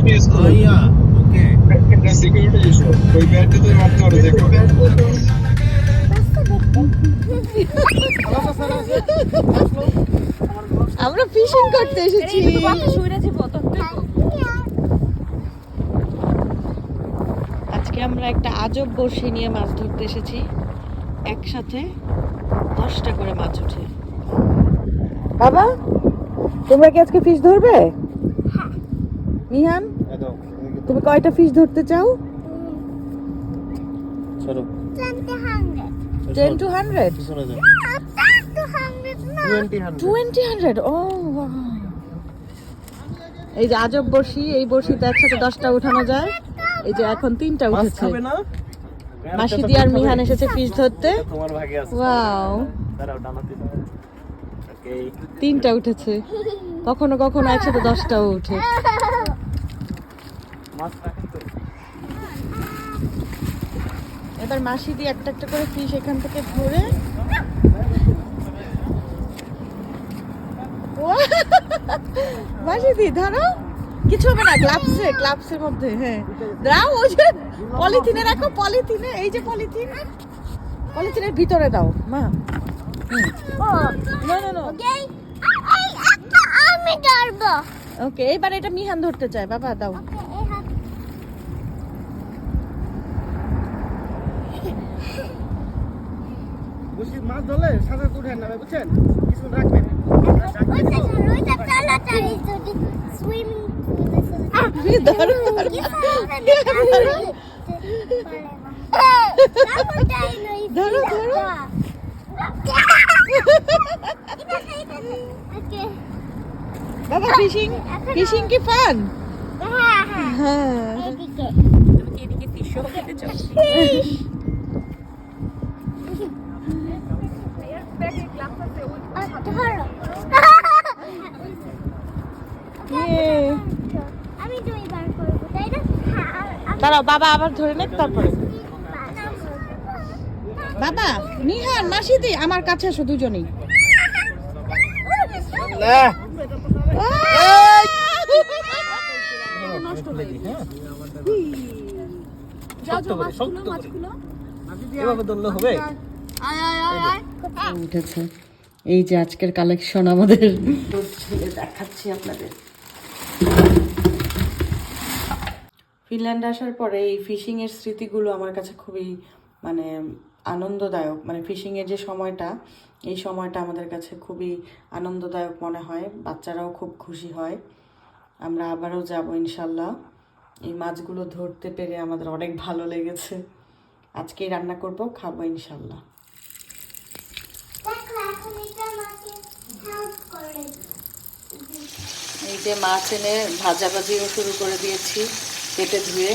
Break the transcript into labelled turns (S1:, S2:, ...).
S1: Oh, আমরা fishing করতে এসেছি। আজকে আমরা একটা আজব বড়শি নিয়ে মাছ ধরতে এসেছি। একসাথে দশটা করে মাছ উঠে। বাবা তোমরা কি আজকে ফিশ ধরবে? মিহান তুমি কয়টা ফিশ ধরতে চাও?
S2: চলো
S1: ten to hundred
S2: twenty hundred
S1: ও এই যে আজব বড়শি এই বড়শিতে একসাথে দশটা উঠানো যায়। এই যে এখন তিনটা উঠেছে। মাসিদি আর মিহান এসেছে ফিশ ধরতে।
S2: তোমার
S1: ওয়াও তিনটা উঠেছে। কখনো কখনো একসাথে দশটাও উঠে। এবার মাসি দিয়ে একটা একটা করে ফিশ এখান থেকে ধরে। মাসি দি ধরো। কিছু হবে না গ্লাভসে গ্লাভসের মধ্যে হ্যাঁ। দাও ওই যে পলিথিনে রাখো পলিথিনে এই যে পলিথিন। পলিথিনের ভিতরে দাও মা। না না না
S3: আমি ধরবো।
S1: ওকে এবার এটা মিহান ধরতে চায় বাবা দাও।
S2: মাছ ধরলে সাঁতার উঠেন না বুঝছেন? কিছু রাখবেন।
S3: ওইটা চলো ওইটা তাড়াতাড়ি যদি সুইমিং
S1: ধরো ধরো ধরো, ধরো। বাবা ফিশিং ফিশিং কি ফান হ্যাঁ
S3: আমি দুইবার করব তাই না? আর আমি
S1: দাঁড়াও বাবা আবার ধরে নেক তারপরে। বাবা নিহান মাসিদি আমার কাছে এসো দুজনেই।
S2: না এভাবে ধরলে হবে?
S1: উঠেছে। এই যে আজকের কালেকশন আমাদের। দেখাচ্ছি আপনাদের। ফিনল্যান্ড আসার পরে এই ফিশিং এর স্মৃতিগুলো আমার কাছে খুবই মানে আনন্দদায়ক। মানে ফিশিং এর যে সময়টা, এই সময়টা আমাদের কাছে খুবই আনন্দদায়ক মনে হয়। বাচ্চারাও খুব খুশি হয়। আমরা আবারও যাব, ইনশাল্লাহ। এই মাছগুলো ধরতে পেরে আমাদের অনেক ভালো লেগেছে। আজকেই রান্না করব, খাব, ইনশাল্লাহ
S3: দেখো এখন এটা আমাকে help করে।
S1: এই যে মাছ এনে ভাজাভাজিও শুরু করে দিয়েছি কেটে ধুয়ে।